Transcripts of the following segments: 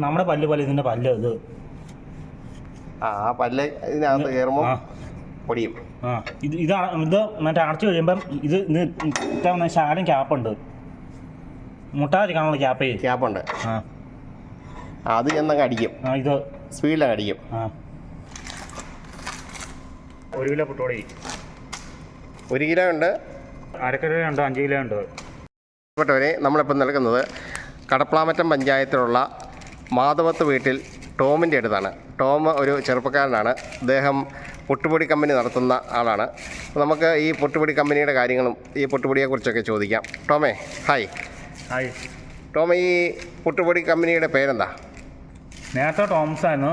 നമ്മുടെ പല്ല് പോലെ ഇതിന്റെ പല്ല് ഇത് ആ പല്ല് ഇതിനകത്ത് കയറുമ്പോൾ പൊടിയും. ആ ഇത് ഇതാണ് ഇത് മറ്റേ അടച്ചു കഴിയുമ്പം ഇത് ഇത് ശാലം ക്യാപ്പുണ്ട്. മുട്ടാതിരിക്കാനുള്ള ക്യാപ്പേ. ക്യാപ്പുണ്ട്. ആ. ആ, അത് ചെന്നങ്ങ് അടിക്കും. ആ ഇത്. സ്പീഡിലങ്ങ് അടിക്കും. ആ. ഒരു കിലോ പുട്ടോടി ഒരു കിലോ ഉണ്ട്. അരക്കിലോ ഉണ്ട് അഞ്ച് കിലോ ഉണ്ട്. പ്രിയപ്പെട്ടവരെ നമ്മളിപ്പം നിൽക്കുന്നത് കടപ്ലാമറ്റം പഞ്ചായത്തിലുള്ള മാധവത്ത് വീട്ടിൽ ടോമിന്റെ അടുത്താണ്. ടോം ഒരു ചെറുപ്പക്കാരനാണ്. അദ്ദേഹം പൊട്ടുപൊടി കമ്പനി നടത്തുന്ന ആളാണ്. നമുക്ക് ഈ പൊട്ടുപൊടി കമ്പനിയുടെ കാര്യങ്ങളും ഈ പൊട്ടുപൊടിയെക്കുറിച്ചൊക്കെ ചോദിക്കാം. ടോമേ ഹായ്. ഹായ്. ടോമ ഈ പൊട്ടുപൊടി കമ്പനിയുടെ പേരെന്താ? നേരത്തെ ടോംസ് ആയിരുന്നു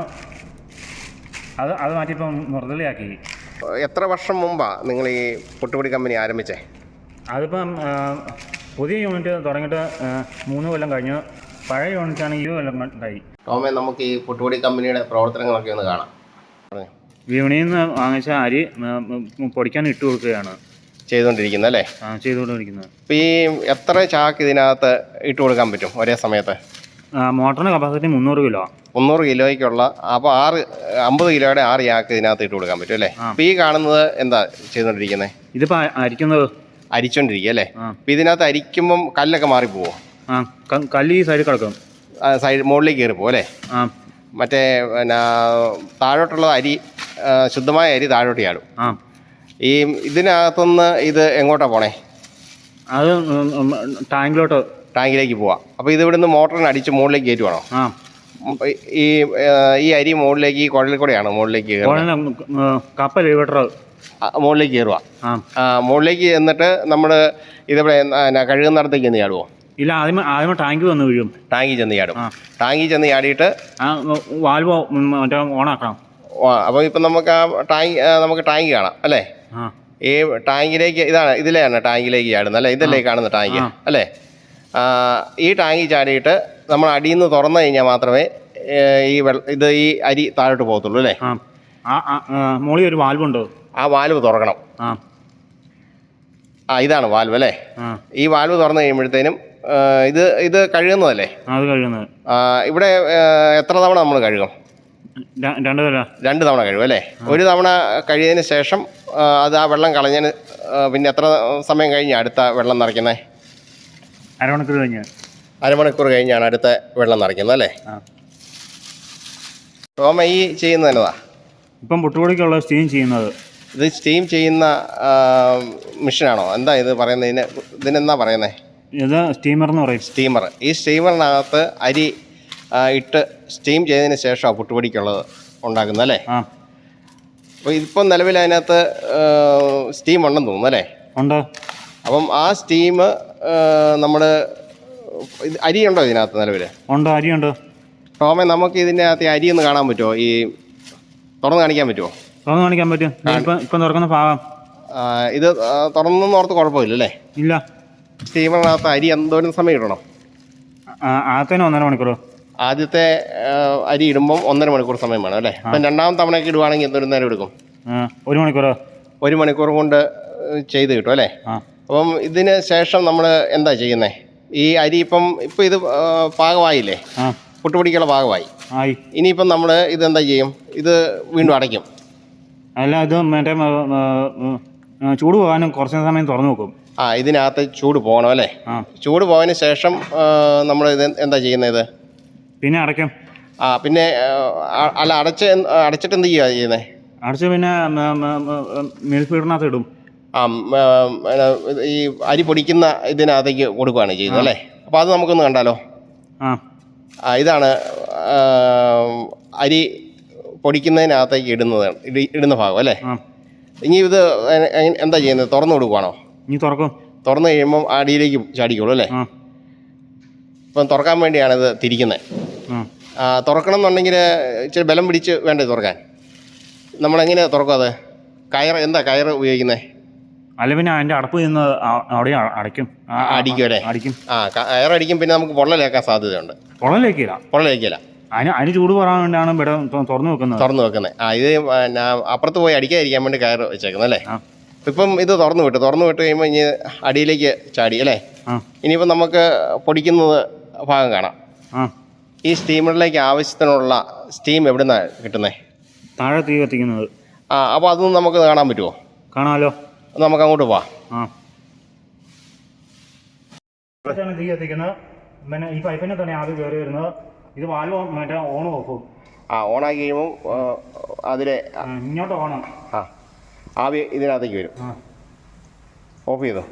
അത് അത് മാറ്റിപ്പം മുറുതലിയാക്കി എത്ര വർഷം മുമ്പാണ് നിങ്ങൾ ഈ പൊട്ടുപൊടി കമ്പനി ആരംഭിച്ചേ? അതിപ്പം പുതിയ യൂണിറ്റ് തുടങ്ങിയിട്ട് മൂന്ന് കൊല്ലം കഴിഞ്ഞു. പഴയ യൂണിറ്റാണ് ഉണ്ടായി. ടോമേ നമുക്ക് ഈ പുട്ടുപൊടി കമ്പനിയുടെ പ്രവർത്തനങ്ങളൊക്കെ ഒന്ന് കാണാം. വിപണിയിൽ നിന്ന് വാങ്ങിച്ച അരി പൊടിക്കാൻ ഇട്ട് കൊടുക്കുകയാണ്. ചെയ്തുകൊണ്ടിരിക്കുന്നത് അല്ലേ? ആ, ചെയ്തുകൊണ്ടിരിക്കുന്നത്. ഈ എത്ര ചാക്ക് ഇതിനകത്ത് ഇട്ട് കൊടുക്കാൻ പറ്റും ഒരേ സമയത്ത്? മോട്ടറിന് കപ്പാസിറ്റി മുന്നൂറ് കിലോ. മുന്നൂറ് കിലോയ്ക്കുള്ള അപ്പോൾ ആറ് അമ്പത് കിലോയുടെ ആറ് ചാക്ക് ഇതിനകത്ത് ഇട്ട് കൊടുക്കാൻ പറ്റും അല്ലേ. അപ്പോൾ ഈ കാണുന്നത് എന്താ ചെയ്തുകൊണ്ടിരിക്കുന്നത് ഇതിപ്പോൾ അരിക്കുന്നത്? അരിച്ചോണ്ടിരിക്കുക അല്ലേ? ഇതിനകത്ത് അരിക്കുമ്പം കല്ലൊക്കെ മാറിപ്പോവോ? ആ കല്ല് ഈ സൈഡിൽ കിടക്കും. സൈഡ് മുകളിലേക്ക് കയറി പോകും അല്ലേ? ആ. മറ്റേ പിന്നെ താഴോട്ടുള്ള അരി ശുദ്ധമായ അരി താഴോട്ട് ചാടും. ആ. ഈ ഇതിനകത്തുനിന്ന് ഇത് എങ്ങോട്ടാണ് പോണേ? അത് ടാങ്കിലോട്ട്. ടാങ്കിലേക്ക് പോവാം. അപ്പോൾ ഇത് ഇവിടുന്ന് മോട്ടറിന് അടിച്ച് മുകളിലേക്ക് കയറ്റുവാണോ ആ. ഈ ഈ അരി മുകളിലേക്ക് ഈ കുഴലിൽ കൂടെയാണ് മുകളിലേക്ക് കപ്പൽ മുകളിലേക്ക് കയറുക മുകളിലേക്ക് എന്നിട്ട് നമ്മൾ ഇതെവിടെ കഴുകുന്നിടത്തേക്ക് ചെന്ന് ചാടുമോ ഇല്ല ആദ്യം ആദ്യം ടാങ്ക് വന്ന് വീഴും. ടാങ്കി ചെന്ന് ചാടും. ടാങ്കി ടാങ്കിൽ ചെന്ന് ചാടിയിട്ട് ആ വാൽവ് മറ്റേ ഓണാക്കണം അപ്പോൾ ഇപ്പം നമുക്ക് ആ ടാങ്ക് നമുക്ക് ടാങ്ക് കാണാം അല്ലേ? ഈ ടാങ്കിലേക്ക് ഇതാണ് ഇതിലെയാണ് ടാങ്കിലേക്ക് ചാടുന്നത് അല്ലേ? ഇതല്ലേ കാണുന്നത് കാണുന്ന ടാങ്ക്. അല്ലേ? ഈ ടാങ്കി ചാടിയിട്ട് നമ്മൾ അടിയിൽ നിന്ന് തുറന്നു കഴിഞ്ഞാൽ മാത്രമേ ഈ വെള്ള ഇത് ഈ അരി താഴോട്ട് പോകത്തുള്ളൂ അല്ലേ? മോളി ഒരു വാൽവ് ഉണ്ടോ? ആ വാൽവ് തുറക്കണം. ആ. ഇതാണ് വാൽവ് അല്ലേ? ഈ വാൽവ് തുറന്നു കഴിയുമ്പോഴത്തേനും ഇത് ഇത് കഴുകുന്നതല്ലേ? അത് ഇവിടെ എത്ര തവണ നമ്മൾ കഴുകും? രണ്ട് തവണ. രണ്ട് തവണ കഴുകും അല്ലേ? ഒരു തവണ കഴിയതിന് ശേഷം അത് ആ വെള്ളം കളഞ്ഞതിന് പിന്നെ എത്ര സമയം കഴിഞ്ഞ അടുത്ത വെള്ളം നിറയ്ക്കുന്നത് അരമണിക്കൂർ കഴിഞ്ഞ്. അരമണിക്കൂർ കഴിഞ്ഞാണ് അടുത്ത വെള്ളം നിറയ്ക്കുന്നത് അല്ലേ? ഓമ ഈ ചെയ്യുന്നത് എന്നതാ? ഇപ്പം പുട്ടുപൊടിക്കുള്ള സ്റ്റീം ചെയ്യുന്നത്. ഇത് സ്റ്റീം ചെയ്യുന്ന മിഷീനാണോ? എന്താ ഇത് പറയുന്നത്? ഇതിന് ഇതിനെന്താ പറയുന്നത് ഇത് സ്റ്റീമർ എന്ന് പറയും. സ്റ്റീമർ ഈ സ്റ്റീമറിനകത്ത് അരി ഇട്ട് സ്റ്റീം ചെയ്തതിന് ശേഷമാണ് പുട്ടുപൊടിക്കുള്ളത് ഉണ്ടാക്കുന്നത് അല്ലേ? ആ. അപ്പോൾ ഇതിപ്പം നിലവിൽ അതിനകത്ത് സ്റ്റീം ഉണ്ടെന്ന് തോന്നുന്നല്ലേ ഉണ്ട്? അപ്പം ആ സ്റ്റീം നമ്മൾ അരി ഉണ്ടോ ഇതിനകത്ത് നിലവിൽ ഉണ്ട്? അരിയുണ്ട്? ടോമെ നമുക്ക് ഇതിന്റെ അകത്ത് അരി ഒന്ന് കാണാൻ പറ്റുമോ? ഈ തുറന്ന് കാണിക്കാൻ പറ്റുമോ? തുറന്ന് കാണിക്കാൻ പറ്റും. ഇപ്പം തുറക്കുന്ന ഭാഗം. ഇത് തുറന്നു ഓർത്ത് കുഴപ്പമില്ല അല്ലേ? ഇല്ല. സ്റ്റീമറിനകത്ത് അരി എന്തോരം സമയം ഇടണം? ആദ്യത്തെ ആദ്യത്തേന് ഒന്നര മണിക്കൂർ. ആദ്യത്തെ അരി ഇടുമ്പോൾ ഒന്നര മണിക്കൂർ സമയം വേണം അല്ലേ? അപ്പം രണ്ടാമത്തെ തവണയൊക്കെ ഇടുവാണെങ്കിൽ എന്തോരം നേരം എടുക്കും? ഒരു മണിക്കൂർ. ഒരു മണിക്കൂർ കൊണ്ട് ചെയ്ത് കിട്ടും അല്ലേ? അപ്പം ഇതിന് ശേഷം നമ്മൾ എന്താ ചെയ്യുന്നത് ഈ അരി ഇപ്പം ഇപ്പം ഇത് പാകമായില്ലേ? പുട്ടുപിടിക്കുള്ള പാകമായി. ഇനിയിപ്പം നമ്മൾ ഇത് എന്താ ചെയ്യും? ഇത് വീണ്ടും അടയ്ക്കും. അല്ല ഇത് മറ്റേ ചൂട് പോകാനും കുറച്ച് സമയം തുറന്നു വെക്കും. ആ ഇതിനകത്ത് ചൂട് പോകണം അല്ലേ? ആ. ചൂട് പോയതിന് ശേഷം നമ്മൾ ഇത് എന്താ ചെയ്യുന്നത് ഇത്? പിന്നെ അടയ്ക്കും. ആ പിന്നെ ആ, അല്ല അടച്ച് എന്ത്- അടച്ചിട്ട് എന്ത് ചെയ്യുക ചെയ്യുന്നത് അടച്ച് പിന്നെ മിൽഫീഡിനകത്ത് ഫീഡിനകത്ത് ഇടും. ആ ഉം, ആ, പിന്നെ ഈ അരി പൊടിക്കുന്ന ഇതിനകത്തേക്ക് കൊടുക്കുകയാണ് ചെയ്യുന്നത് അല്ലേ? അപ്പോൾ അത് നമുക്കൊന്ന് കണ്ടാലോ? ആ. ആ ഇതാണ് ആ, അരി പൊടിക്കുന്നതിനകത്തേക്ക് ഇടുന്നത് ഇടി- ഇടുന്ന ഭാഗം അല്ലേ? ആ. ഇനി ഇത് എ- എ- എന്താ ചെയ്യുന്നത്? തുറന്നു കൊടുക്കുവാണോ? ഇനി തുറക്കും. തുറന്നു കഴിയുമ്പം അടിയിലേക്ക് ചാടിക്കോളൂ അല്ലേ? ഇപ്പം തുറക്കാൻ വേണ്ടിയാണ് ഇത് തിരിക്കുന്നത് ആ. ആ, തുറക്കണം എന്നുണ്ടെങ്കിൽ ഇച്ചിരി ബലം പിടിച്ച് വേണ്ടേ തുറക്കാൻ? നമ്മളെങ്ങനെയാണ് തുറക്കും അത്? കയർ എന്താ കയർ ഉപയോഗിക്കുന്നത് അല്ല പിന്നെ അതിന്റെ അടപ്പ് നിന്ന് അവിടെ അടയ്ക്കും. ആ, ആ, അടിക്കും അല്ലേ? അടിക്കും. ആ കയർ അടിക്കും പിന്നെ നമുക്ക് പൊള്ളലേക്കാൻ സാധ്യതയുണ്ട്. പൊള്ളലേക്കില്ല പൊള്ളലേക്കില്ല അതിന് അതിന് ചൂട് പറയാൻ വേണ്ടിയാണ് ഇവിടെ തുറന്നു വെക്കുന്നത്. തുറന്നു വെക്കുന്നത്. ആ ഇത് അപ്പുറത്ത് പോയി അടിക്കാതിരിക്കാൻ വേണ്ടി കയർ വെച്ചേക്കുന്നത് അല്ലേ? ആ. ഇപ്പം ഇത് തുറന്നു വിട്ടു. തുറന്നു വിട്ട് കഴിയുമ്പോൾ ഇനി അടിയിലേക്ക് ചാടി അല്ലേ? ഇനിയിപ്പോൾ ഇനിയിപ്പം നമുക്ക് പൊടിക്കുന്നത് ഭാഗം കാണാം. ഈ സ്റ്റീമറിലേക്ക് ആവശ്യത്തിനുള്ള സ്റ്റീം എവിടെ നിന്നാണ് കിട്ടുന്നത് താഴെ തീ കത്തിക്കുന്നത്. ആ അപ്പോൾ അതൊന്നും നമുക്ക് കാണാൻ പറ്റുമോ? കാണാമല്ലോ നമുക്ക് അങ്ങോട്ട് പോവാം. തീ കത്തിക്കുന്നത്. പിന്നെ ഈ പൈപ്പിനെ തന്നെ ആദ്യം കയറി വരുന്നത്. ഇത് വാൽവ് മറ്റേ ഓൺ ഓഫും ആ ഓണാക്കി കഴിയുമ്പോൾ അതിലെ ഇങ്ങോട്ട് ഓണം ആ. ആവി ഇതിനകത്തേക്ക് വരും. ഓഫ് ചെയ്തോ?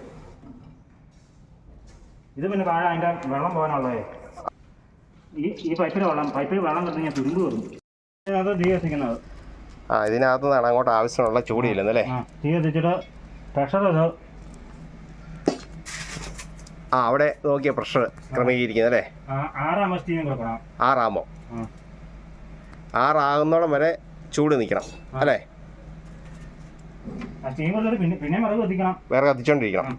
ഇത് പിന്നെ താഴെ അതിന്റെ വെള്ളം പോകാനുള്ളതേ. ഈ ഈ പൈപ്പിൽ വെള്ളം പൈപ്പിൽ വെള്ളം കിടന്ന് ഞാൻ തുരുമ്പ് വരും അത് തീ കത്തിക്കുന്നത്. ആ ഇതിനകത്ത് നിന്നാണ് അങ്ങോട്ട് ആവശ്യമുള്ള ചൂടിയില്ലെന്നല്ലേ ചെല്ലുന്നത് ആ തീ കത്തിച്ചിട്ട് പ്രഷർ ഇത് ആ അവിടെ നോക്കിയ പ്രഷർ ക്രമീകരിക്കുന്നല്ലേ അല്ലേ? ആ, ആറാം സ്റ്റീം കൊടുക്കണം. ആറാമോ ആറാകുന്നോളം വരെ ചൂട് നിൽക്കണം അല്ലേ? ആ സ്റ്റീം കൊടുത്തിട്ട് പിന്നെ പിന്നെ വിറക് കത്തിക്കണം. വേറെ കത്തിച്ചോണ്ടിരിക്കണം.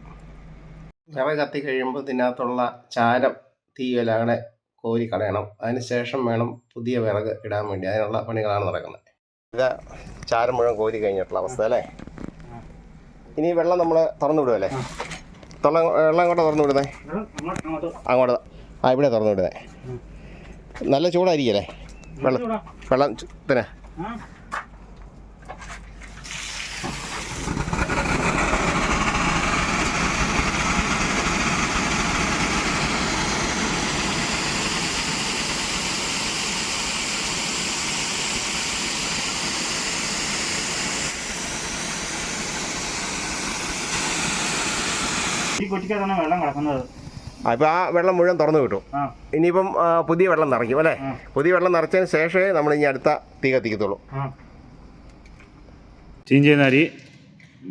വിറക് കത്തി കഴിയുമ്പോൾ ഇതിനകത്തുള്ള ചാരം തീയലാകെ കോരി കളയണം. അതിനുശേഷം വേണം പുതിയ വിറക് ഇടാൻ വേണ്ടി. അതിനുള്ള പണികളാണ് നടക്കുന്നത്. ഇത് ചാരം മുഴുവൻ കോരി കഴിഞ്ഞിട്ടുള്ള അവസ്ഥ അല്ലേ? ഇനി വെള്ളം നമ്മൾ തുറന്നു വിടുമല്ലേ തുള്ള വെള്ളം അങ്ങോട്ട് തുറന്നു വിടുന്നേ? അങ്ങോട്ട് ആ ഇവിടെ തുറന്നു വിടുന്നേ. നല്ല നല്ല ചൂടായിരിക്കല്ലേ വെള്ളം ചൂടാ. വെള്ളം ചു- കുറ്റിക്കകത്താണ് വെള്ളം കിടക്കുന്നത്. അപ്പോൾ ആ വെള്ളം മുഴുവൻ തുറന്നു കിട്ടും ഇനിയിപ്പം പുതിയ വെള്ളം നിറയ്ക്കും അല്ലേ? പുതിയ വെള്ളം നിറച്ചതിന് ശേഷമേ നമ്മൾ ഇനി അടുത്ത തീ കത്തിക്കത്തുള്ളൂ. ചീൻ ചെയ്യുന്ന അരി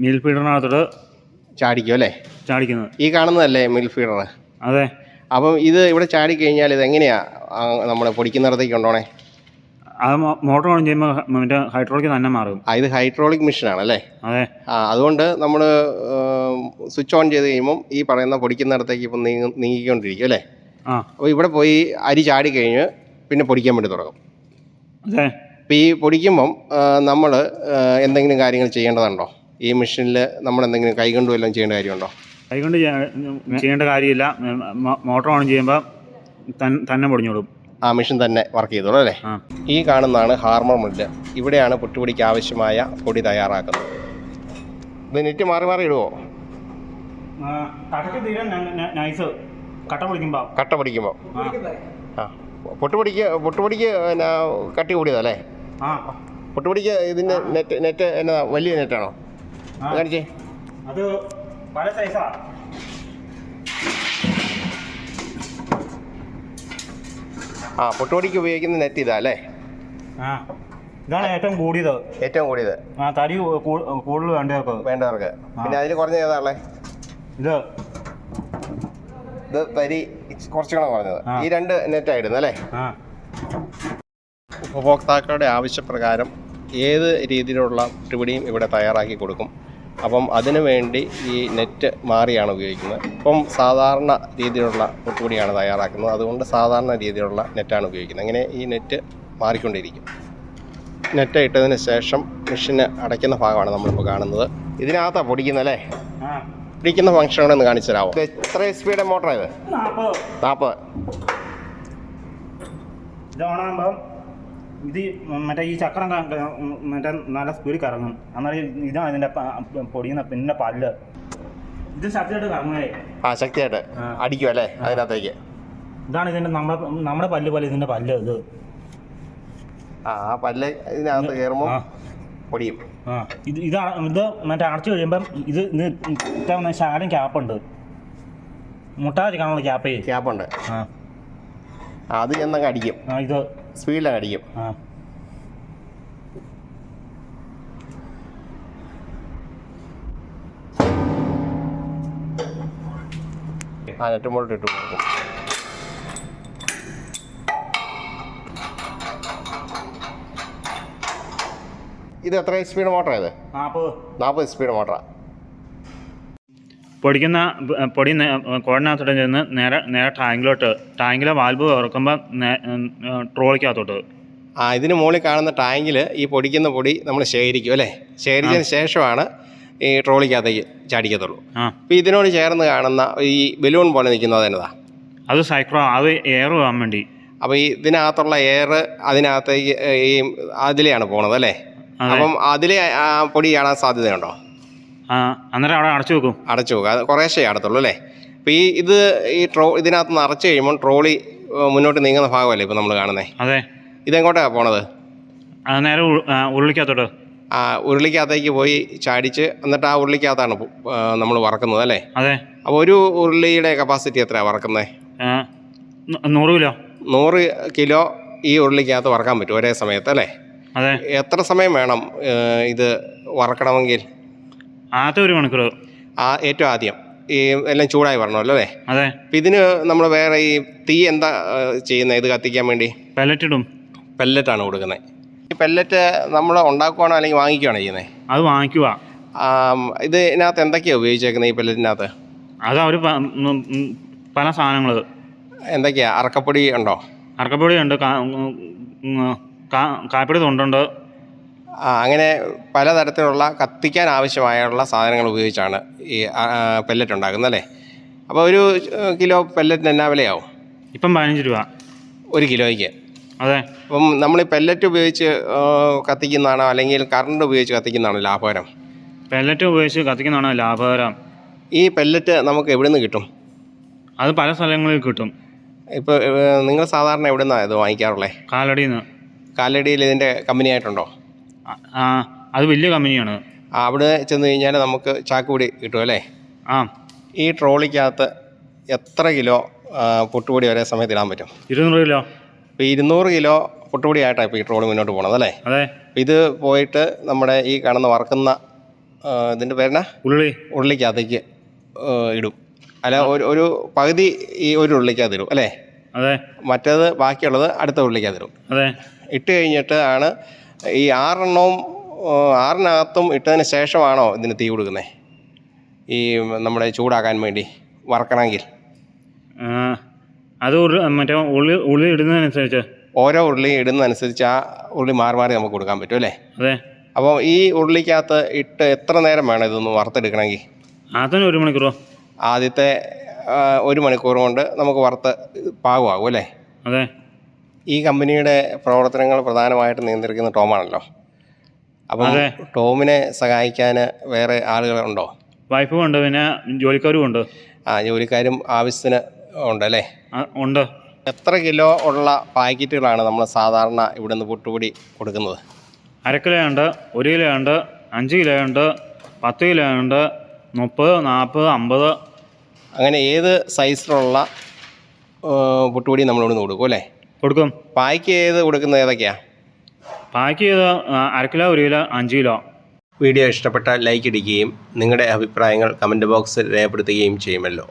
മിൽ ഫീഡറിനകത്തോട്ട് ചാടിക്കും അല്ലേ? ചാടിക്കുന്നത്. ഈ കാണുന്നതല്ലേ മിൽ ഫീഡർ അതെ. അപ്പം ഇത് ഇവിടെ ചാടി കഴിഞ്ഞാൽ ഇത് എങ്ങനെയാ നമ്മൾ പൊടിക്കുന്നിടത്തേക്ക് കൊണ്ടോണേ അത് മോട്ടർ ഓൺ ചെയ്യുമ്പോൾ മറ്റേ ഹൈഡ്രോളിക് തന്നെ മാറും. ആ ഇത് ഹൈഡ്രോളിക് മെഷീനാണ് അല്ലേ അതെ. ആ അതുകൊണ്ട് നമ്മൾ സ്വിച്ച് ഓൺ ചെയ്ത് കഴിയുമ്പം ഈ പറയുന്ന പൊടിക്കുന്നിടത്തേക്ക് ഇപ്പം നീങ്ങി നീങ്ങിക്കൊണ്ടിരിക്കും അല്ലേ? ആ. അപ്പോൾ ഇവിടെ പോയി അരി ചാടി കഴിഞ്ഞ് പിന്നെ പൊടിക്കാൻ വേണ്ടി തുടങ്ങും. അതെ. അപ്പോൾ ഈ പൊടിക്കുമ്പം നമ്മൾ എന്തെങ്കിലും കാര്യങ്ങൾ ചെയ്യേണ്ടതുണ്ടോ? ഈ മെഷീനിൽ നമ്മൾ എന്തെങ്കിലും കൈകൊണ്ട് വല്ലതും ചെയ്യേണ്ട കാര്യമുണ്ടോ? കൈകൊണ്ട് ചെയ്യാ- ചെയ്യേണ്ട കാര്യമില്ല. മോട്ടർ ഓൺ ചെയ്യുമ്പോൾ തന്നെ തന്നെ പൊടിഞ്ഞോളും. ആ മെഷീൻ തന്നെ വർക്ക് ചെയ്തോളൂ അല്ലേ? ഈ കാണുന്നതാണ് ഹാർമർ മില്ല് ഇവിടെയാണ് പുട്ടുപൊടിക്ക് ആവശ്യമായ പൊടി തയ്യാറാക്കുന്നത്. ഇത് നെറ്റ് മാറി മാറി ഇടുവോ? കട്ട പൊടിക്കുമ്പോ. കട്ട പൊടിക്കുമ്പോൾ ആ. പൊട്ടുപൊടിക്ക് പൊട്ടുപൊടിക്ക് പിന്നെ കട്ടി കൂടിയതല്ലേ ആ. പൊട്ടുപൊടിക്ക് ഇതിന്റെ നെറ്റ് നെറ്റ് എന്നാ വലിയ നെറ്റാണോ കാണിച്ചേ. അത് പല സൈസാ ആ പൊട്ടുപൊടിക്ക് ഉപയോഗിക്കുന്ന നെറ്റ് ഇതാ അല്ലേ? ആ ഇതാണ് ഏറ്റവും കൂടിയത്. ഏറ്റവും കൂടിയത്. ആ തടി കൂടുതൽ വേണ്ടവർക്ക്. വേണ്ടവർക്ക്. പിന്നെ അതിന് കുറഞ്ഞ ഏതാണല്ലേ ഇത്. ഇത് തരി കുറച്ചുകൂടെ കുറഞ്ഞത്. ഈ രണ്ട് നെറ്റായിരുന്നു അല്ലേ? ആ. ഉപഭോക്താക്കളുടെ ആവശ്യപ്രകാരം ഏത് രീതിയിലുള്ള പുട്ടുപിടിയും ഇവിടെ തയ്യാറാക്കി കൊടുക്കും? അപ്പം അതിനു വേണ്ടി ഈ നെറ്റ് മാറിയാണ് ഉപയോഗിക്കുന്നത്. ഇപ്പം സാധാരണ രീതിയിലുള്ള പൊട്ടുപൊടിയാണ് തയ്യാറാക്കുന്നത്. അതുകൊണ്ട് സാധാരണ രീതിയിലുള്ള നെറ്റാണ് ഉപയോഗിക്കുന്നത്. അങ്ങനെ ഈ നെറ്റ് മാറിക്കൊണ്ടിരിക്കും. നെറ്റ് ഇട്ടതിന് ശേഷം മെഷീന് അടയ്ക്കുന്ന ഭാഗമാണ് നമ്മളിപ്പോൾ കാണുന്നത്. ഇതിനകത്താണ് പൊടിക്കുന്നല്ലേ പൊടിക്കുന്ന ഫംഗ്ഷൻ കൂടെ ഒന്ന് കാണിച്ചു തരാമോ എത്ര സ്പീഡ് മോട്ടറായത് നാൽപ്പത്. നാൽപ്പത്. ഇത് മറ്റേ ഈ ചക്രം മറ്റേ നല്ല സ്പീഡിൽ കറങ്ങും. അന്നേരം ഇതാണ് ഇതിന്റെ പ- പൊടിയുന്ന പിന്നെ പല്ല്. ഇത് ശക്തിയായിട്ട് കറങ്ങേ ആ ശക്തിയായിട്ട്. അടിക്കും അല്ലേ? അതിനകത്തേക്ക്. ഇതാണ് ഇതിന്റെ നമ്മുടെ നമ്മുടെ പല്ല് പോലെ ഇതിന്റെ പല്ല് ഇത്. ആ പല്ല് ഇതിനകത്ത് കയറുമ്പോൾ പൊടിയും. ആ. ഇത് ഇതാണ് ഇത് മറ്റേ അടച്ചു കഴിയുമ്പം ഇത് ഇത് ശാലം ക്യാപ്പുണ്ട് മുട്ടാതെ കാണുള്ള ക്യാപ്പേ ക്യാപ്പുണ്ട് ആ. അത് ചെന്നങ്ങ് അടിക്കും. ആ ഇത് സ്പീഡിലങ്ങ് അടിക്കും ആ നെറ്റുമ്പോട്ട് ഇട്ട് കൊടുക്കും. ഇത് എത്ര സ്പീഡ് മോട്ടറാണ് ഇത്? നാപ്പത്. നാൽപ്പത് സ്പീഡ് മോട്ടറാണ് പൊടിക്കുന്ന പൊടി കുഴനകത്തോട്ട് ചെന്ന് നേരെ നേരെ ടാങ്കിലോട്ട് ടാങ്കിലെ വാൽവ് തുറക്കുമ്പോൾ ട്രോളിക്കകത്തോട്ട്. ആ ഇതിന് മുകളിൽ കാണുന്ന ടാങ്കിൽ ഈ പൊടിക്കുന്ന പൊടി നമ്മൾ ശേഖരിക്കും അല്ലേ? ശേഖരിച്ചതിന് ശേഷമാണ് ഈ ട്രോളിക്കകത്തേക്ക് ചാടിക്കത്തുള്ളൂ. അപ്പോൾ ഇതിനോട് ചേർന്ന് കാണുന്ന ഈ ബലൂൺ പോലെ നിൽക്കുന്നത് എന്നതാ അത് സൈക്രോ അത് എയർ പോകാൻ വേണ്ടി. അപ്പോൾ ഈ ഇതിനകത്തുള്ള എയർ അതിനകത്തേക്ക് ഈ അതിലെയാണ് പോണത് അല്ലേ. അപ്പം അതിലെ പൊടി കാണാൻ സാധ്യതയുണ്ടോ? അന്നേരം അവിടെ അടച്ചു വെക്കും. അടച്ചു വെക്കും. അത് കുറേശ്ശേ അടത്തുള്ളൂ അല്ലേ? അപ്പോൾ ഈ ഇത് ഈ ട്രോ ഇതിനകത്ത് നിന്ന് അടച്ചു കഴിയുമ്പോൾ ട്രോളി മുന്നോട്ട് നീങ്ങുന്ന ഭാഗമല്ലേ ഇപ്പോൾ നമ്മൾ കാണുന്നത് അതെ. ഇതെങ്ങോട്ടാണ് പോണത്? നേരെ ഉരുളിക്കകത്തോട്ട്. ആ ഉരുളിക്കകത്തേക്ക് പോയി ചാടിച്ച് എന്നിട്ട് ആ ഉരുളിക്കകത്താണ് നമ്മൾ വറക്കുന്നത് അല്ലേ? അതെ. അപ്പോൾ ഒരു ഉരുളിയുടെ കപ്പാസിറ്റി എത്രയാണ് വറക്കുന്നത് നൂറ് കിലോ. നൂറ് കിലോ ഈ ഉരുളിക്കകത്ത് വറക്കാൻ പറ്റും ഒരേ സമയത്ത് അല്ലേ? അതെ. എത്ര സമയം വേണം ഇത് വറക്കണമെങ്കിൽ? ആദ്യത്തെ ഒരു മണിക്കൂർ. ആ ഏറ്റവും ആദ്യം. ഈ എല്ലാം ചൂടായി വരണമല്ലോ അല്ലേ? അതെ. അപ്പം ഇതിന് നമ്മൾ വേറെ ഈ തീ എന്താ ചെയ്യുന്നത്? ഇത് കത്തിക്കാൻ വേണ്ടി? പെല്ലറ്റ് ഇടും. പെല്ലറ്റാണ് കൊടുക്കുന്നത്. ഈ പെല്ലറ്റ് നമ്മൾ ഉണ്ടാക്കുവാണോ അല്ലെങ്കിൽ വാങ്ങിക്കുവാണോ ചെയ്യുന്നത്? അത് വാങ്ങിക്കുക ഇത് ഇതിനകത്ത് എന്തൊക്കെയാണ് ഉപയോഗിച്ചേക്കുന്നത് ഈ പെല്ലറ്റിനകത്ത് അത് അവർ പല സാധനങ്ങൾ എന്തൊക്കെയാണ് അറക്കപ്പൊടി ഉണ്ടോ? അറക്കപ്പൊടി ഉണ്ട് കാപ്പിടി തൊണ്ടുണ്ട്. അങ്ങനെ പലതരത്തിലുള്ള കത്തിക്കാൻ ആവശ്യമായുള്ള സാധനങ്ങൾ ഉപയോഗിച്ചാണ് ഈ പെല്ലറ്റ് ഉണ്ടാക്കുന്നത് അല്ലേ? അപ്പോൾ ഒരു കിലോ പെല്ലറ്റിന് എന്നാ വിലയാവും? ഇപ്പം പതിനഞ്ച് രൂപ. ഒരു കിലോയ്ക്ക്. അതെ. അപ്പം നമ്മൾ ഈ പെല്ലറ്റ് ഉപയോഗിച്ച് കത്തിക്കുന്നതാണോ? അല്ലെങ്കിൽ കറണ്ട് ഉപയോഗിച്ച് കത്തിക്കുന്നതാണോ ലാഭകരം? പെല്ലറ്റ് ഉപയോഗിച്ച് കത്തിക്കുന്നതാണോ ലാഭകരം? ഈ പെല്ലറ്റ് നമുക്ക് എവിടെ നിന്ന് കിട്ടും? അത് പല സ്ഥലങ്ങളിൽ കിട്ടും. ഇപ്പോൾ നിങ്ങൾ സാധാരണ എവിടെ നിന്നാണ് ഇത് വാങ്ങിക്കാറുള്ളത് കാലടിയിൽ നിന്ന്. കാലടിയിൽ ഇതിന്റെ കമ്പനി ആയിട്ടുണ്ടോ? ആ അത് വലിയ കമ്പനിയാണ്. അവിടെ ചെന്ന് കഴിഞ്ഞാൽ നമുക്ക് ചാക്കുപൊടി കിട്ടും അല്ലേ? ആ. ഈ ട്രോളിക്കകത്ത് എത്ര കിലോ പൊട്ടുപൊടി ഒരേ സമയത്ത് ഇടാൻ പറ്റും? ഇരുന്നൂറ് കിലോ? ഇപ്പോൾ ഇരുന്നൂറ് കിലോ പൊട്ടുപൊടി ആയിട്ടാണ് ഇപ്പോൾ ഈ ട്രോളി മുന്നോട്ട് പോകണത് അല്ലേ? അതെ. ഇത് പോയിട്ട് നമ്മുടെ ഈ കാണുന്ന വറക്കുന്ന ഇതിന്റെ പേരെന്നാ? ഉള്ളി. ഉള്ളിക്കകത്തേക്ക് ഇടും. അല്ല ഒരു ഒരു പകുതി ഈ ഒരു ഉള്ളിക്കകത്ത് ഇടും അല്ലേ? അതെ. മറ്റേത് ബാക്കിയുള്ളത് അടുത്ത ഉള്ളിക്കകത്ത് ഇടും. അതെ. ഇട്ട് കഴിഞ്ഞിട്ട് ആണ് ഈ ആറെണ്ണവും ആറിനകത്തും ഇട്ടതിന് ശേഷമാണോ ഇതിന് തീ കൊടുക്കുന്നത്? ഈ നമ്മുടെ ചൂടാക്കാൻ വേണ്ടി വറക്കണമെങ്കിൽ. അത് ഉരുളി മറ്റേ ഉള്ളി ഉള്ളി ഇടുന്നതനുസരിച്ച് ഓരോ ഉരുളി ഇടുന്നതനുസരിച്ച് ആ ഉരുളി മാറി മാറി നമുക്ക് കൊടുക്കാൻ പറ്റും അല്ലേ? അതെ. അപ്പോൾ ഈ ഉരുളിക്കകത്ത് ഇട്ട് എത്ര നേരം വേണം ഇതൊന്ന് വറുത്തെടുക്കണമെങ്കിൽ? അതിന് ഒരു മണിക്കൂറോ? ആദ്യത്തെ ഒരു മണിക്കൂർ കൊണ്ട് നമുക്ക് വറുത്ത് പാകമാകും അല്ലേ? അതെ. ഈ കമ്പനിയുടെ പ്രവർത്തനങ്ങൾ പ്രധാനമായിട്ട് നിയന്ത്രിക്കുന്ന ടോമാണല്ലോ. അപ്പം ടോമിനെ സഹായിക്കാൻ വേറെ ആളുകളുണ്ടോ വൈഫും ഉണ്ട് പിന്നെ ജോലിക്കാരും ഉണ്ട്. ആ ജോലിക്കാരും ആവശ്യത്തിന് ഉണ്ടല്ലേ അല്ലേ? ഉണ്ട്. എത്ര കിലോ ഉള്ള പാക്കറ്റുകളാണ് നമ്മൾ സാധാരണ ഇവിടെ നിന്ന് പുട്ടുപൊടി കൊടുക്കുന്നത്? അര കിലോ ഉണ്ട് ഒരു കിലോ ഉണ്ട് അഞ്ച് കിലോ ഉണ്ട് പത്ത് കിലോ ഉണ്ട് മുപ്പത് നാൽപ്പത് അമ്പത്. അങ്ങനെ ഏത് സൈസിലുള്ള പൊട്ടുപൊടി നമ്മളിവിടെ നിന്ന് കൊടുക്കും അല്ലേ? കൊടുക്കും. പായ്ക്ക് ചെയ്ത് കൊടുക്കുന്നത് ഏതൊക്കെയാ? പായ്ക്ക് ചെയ്ത് അര കിലോ ഒരു കിലോ അഞ്ച് കിലോ. വീഡിയോ ഇഷ്ടപ്പെട്ടാൽ ലൈക്ക് ഇടുകയും നിങ്ങളുടെ അഭിപ്രായങ്ങൾ കമന്റ് ബോക്സിൽ രേഖപ്പെടുത്തുകയും ചെയ്യുമല്ലോ.